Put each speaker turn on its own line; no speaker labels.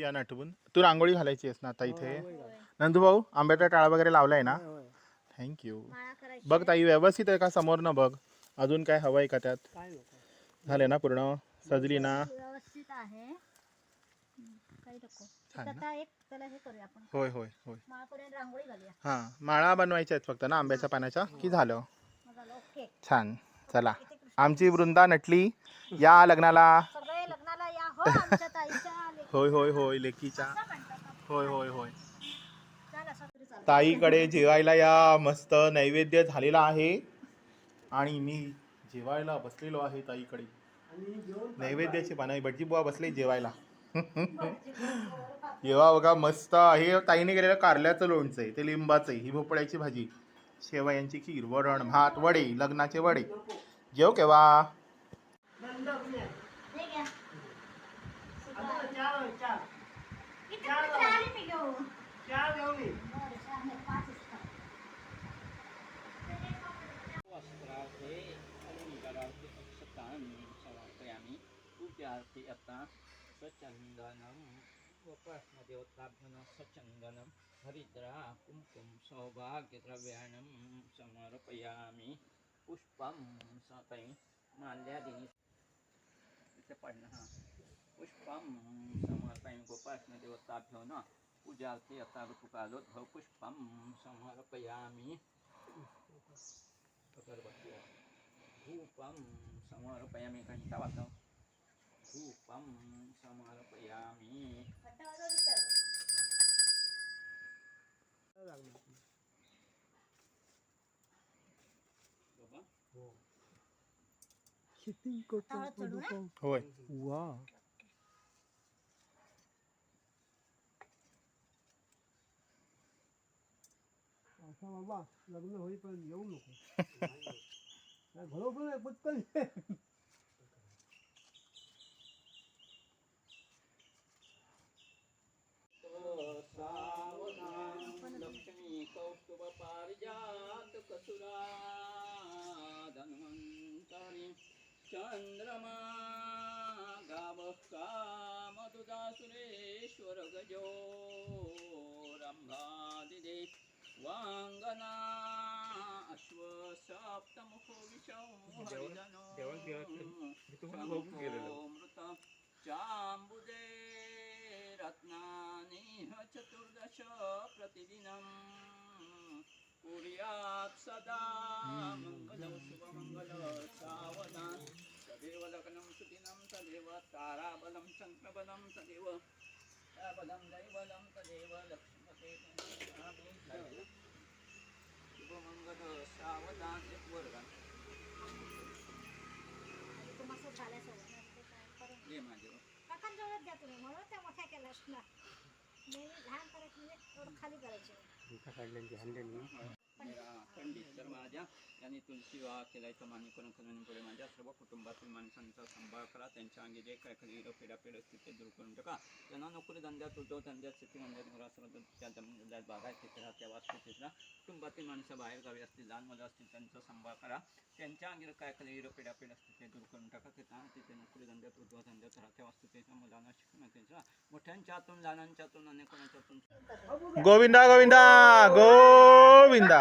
या नटवून. तू रांगोळी घालायची आहेस ना आता इथे. नंदू भाऊ आंब्याचा टाळा वगैरे लावलाय ना? थँक्यू बघ ताई व्यवस्थित आहे का समोर न बघ. अजून काय हवंय का त्यात? झाले ना पूर्ण? सजली ना?
व्यवस्थित आहे. हे
होय होय होय.
माळा करूया आणि रांगोळी घालूया.
हां माळा बनवायच्या आहेत फक्त ना आंब्याच्या पानाच्या? की झालं?
मग झालं ओके.
छान. चला. आमची वृंदा नटली या लग्नाला. होय होय होय
ना.
होय होय होय. ताईकडे जेवायला या मस्त नैवेद्य झालेला आहे. आणि मी जेवायला बसलेलो आहे ताईकडे. नैवेद्याची पानं भटजी बुवा बसले जेवायला. जेवा बघा मस्त हे ताईने केलेलं कारल्याचं लोणचं आहे ते लिंबाचं आहे ही भोपळ्याची भाजी. शेवयांची खीर वरण भात वडे लग्नाचे वडे. जेव केव्हा?
पार्टी अपना स्वचंदनम उपस्मदेवताभ्यन स्वचंदनम हरिद्रा कुमकुम सौभाग्यद्रव्याणम समर्पयामी पुष्पम सकई माल्यादिनी इसे पढ़ना हाँ पुष्पम समर्पयामी गोपास्मदेवताभ्यो न पूजार्थे अतारुपुकालोद्भव पुष्पम समर्पयामी धूपम समर्पयामी
घंटा
वातावरण
चढू ना?
पडू
होय.
वा. असा बाबा लग्न होईपर्यंत येऊ नको. काय भरोसा नाही पटकन
चन्द्रमा गावः कामदुदा सुरेश्वर गजो रम्भादिदे वाङ्गना अश्वसप्तमुखो विशौ हरिधनो मृत चाम्बुदे रत्नानिह चतुर्दश प्रतिदिनं कुर्यात् सदा मङ्गलं शुभमङ्गल चन्द्रबलं तदेव बलं दैवलं तदेव लक्ष्मते शुभमङ्गल सावधान एक वर्गान ये माझ्यावर
काकांजवळच द्या तुम्ही म्हणून त्या मोठ्या केल्या असणार नेहमी लहान करायचं म्हणजे थोडं खाली करायचे.
मेरा पंडित शर्माजा यांनी तुलसी विवाह केलाय तो मान्य करून करून म्हणजे पुढे माझ्या सर्व कुटुंबातील माणसांचा सांभाळ करा त्यांच्या अंगी जे काय खरी पिढापिढ असतील ते दूर करून टाका. त्यांना नोकरी धंद्यात उद्योग धंद्यात शेती धंद्यात घरासोबत त्या धंद्यात बागायत तिथे राहा वास्तू कुटुंबातील माणसं बाहेर गावी असतील लहान मुलं असतील त्यांचा सांभाळ करा. त्यांच्या अंगी काय खरी पेडापेड असतील ते दूर करून टाका. ते तिथे नोकरी धंद्यात उद्योग धंद्यात राहत्या वास्तू त्याच्या मुलांना शिकणं त्यांच्या मोठ्यांच्या हातून
गोविंदा गोविंदा गोविंदा.